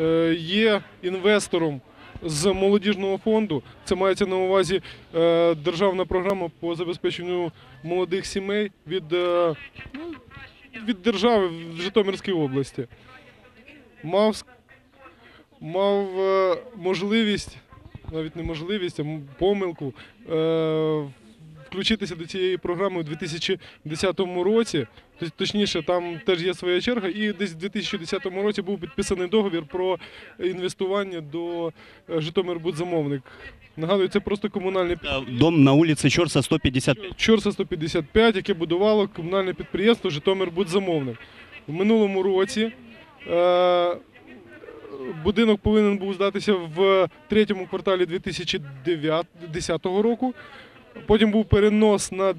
е, є інвестором з молодіжного фонду. Це мається на увазі е, державна програма по забезпеченню молодих сімей від, е, ну, від держави в Житомирській області. Мав, мав можливість, навіть не можливість, а помилку. Е, Включитися до цієї програми у 2010 році, точніше, там теж є своя черга, і десь в 2010 році був підписаний договір про інвестування до е, Житомирбудзамовник. Нагадую, це просто комунальне Это Дом на улице Чорса 155. Чорса 155, яке будувало комунальне підприємство Житомирбудзамовник. В минулому році е, будинок повинен був здатися в третьому кварталі 2010 року. Потім був перенос на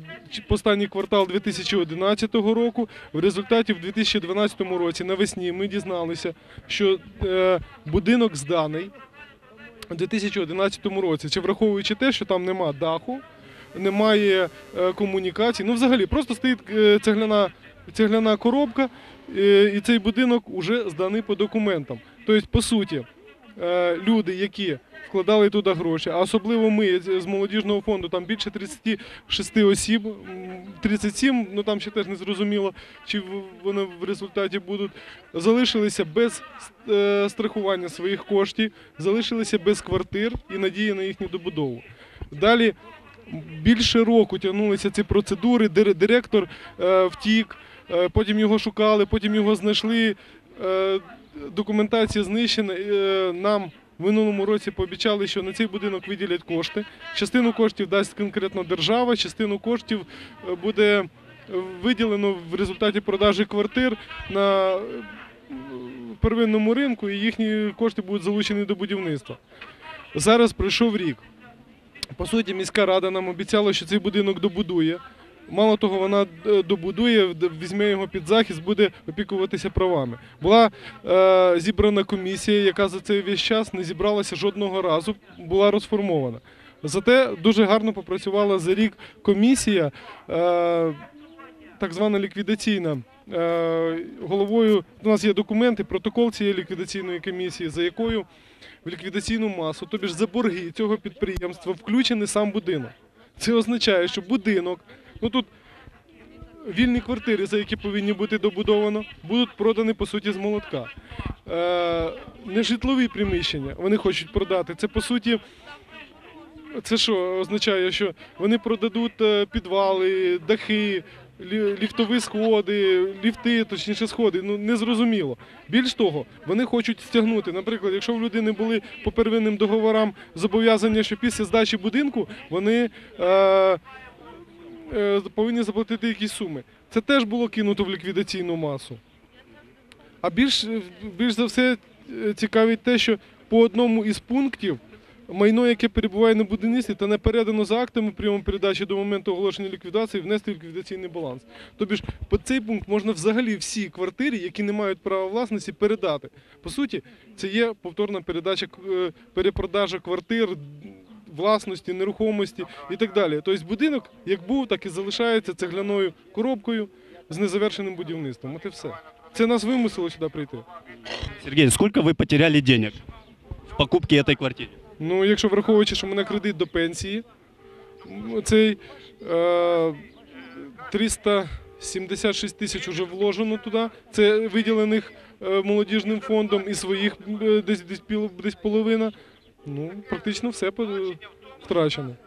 останній квартал 2011 року. В результаті в 2012 році навесні ми дізналися, що е, будинок зданий у 2011 році. Чи враховуючи те, що там нема даху, немає е, комунікацій. Ну, взагалі, просто стоїть е, цегляна, цегляна коробка, і цей будинок вже зданий по документам. Тобто, по суті, люди, які вкладали туди гроші, а особливо ми з молодіжного фонду, там більше 36 осіб, м, 37, ну там ще теж не зрозуміло, чи вони в результаті будуть, залишилися без е, страхування своїх коштів, залишилися без квартир і надії на їхню добудову. Далі більше року тягнулися ці процедури. дир- Директор е, втік, е, потім його шукали, потім його знайшли. Документація знищена. Нам минулому році пообіцяли, що на цей будинок виділять кошти. Частину коштів дасть конкретно держава, частину коштів е, буде виділено в результаті продажі квартир на е, первинному ринку, і їхні кошти будуть залучені до будівництва. Зараз пройшов рік. По суті, міська рада нам обіцяла, що цей будинок добудує. Мало того, вона е, добудує, візьме його під захист, буде опікуватися правами. Була е, зібрана комісія, яка за цей весь час не зібралася жодного разу, була розформована. Зате дуже гарно попрацювала за рік комісія, е, так звана ліквідаційна. Е, головою у нас є документи, протокол цієї ліквідаційної комісії, за якою в ліквідаційну масу, тобі ж за борги цього підприємства включений сам будинок. Це означає, що будинок, ну тут вільні квартири, за які повинні бути добудовано, будуть продані по суті з молотка. Е, нежитлові приміщення вони хочуть продати. Це по суті. Це що означає, що вони продадуть е, підвали, дахи, ліфтові сходи, ліфти, точніше сходи. Ну незрозуміло. Більш того, вони хочуть стягнути. Наприклад, якщо в людини були по первинним договорам зобов'язання, що після здачі будинку вони е, повинні заплатити якісь суми. Це теж було кинуто в ліквідаційну масу. А більш, більш за все е, цікавить те, що по одному із пунктів майно, яке перебуває на будівництві та не передано за актами прийому передачі до моменту оголошення ліквідації, внести в ліквідаційний баланс. Тобі ж по цей пункт можна взагалі всі квартири, які не мають права власності, передати. По суті, це є повторна передача е, перепродажа квартир Власності, нерухомості і так далі. Тобто будинок як був, так і залишається цегляною коробкою з незавершеним будівництвом. От і все. Це нас вимусило сюди прийти. Сергей, сколько вы потеряли денег в покупке этой квартиры? Ну, якщо враховуючи, що в мене кредит до пенсії, м, цей е, 376 тисяч вже вложено туди. Це виділених е, молодіжним фондом і своїх е, десь, десь, піл- десь половина. Ну, практично все по- втрачено.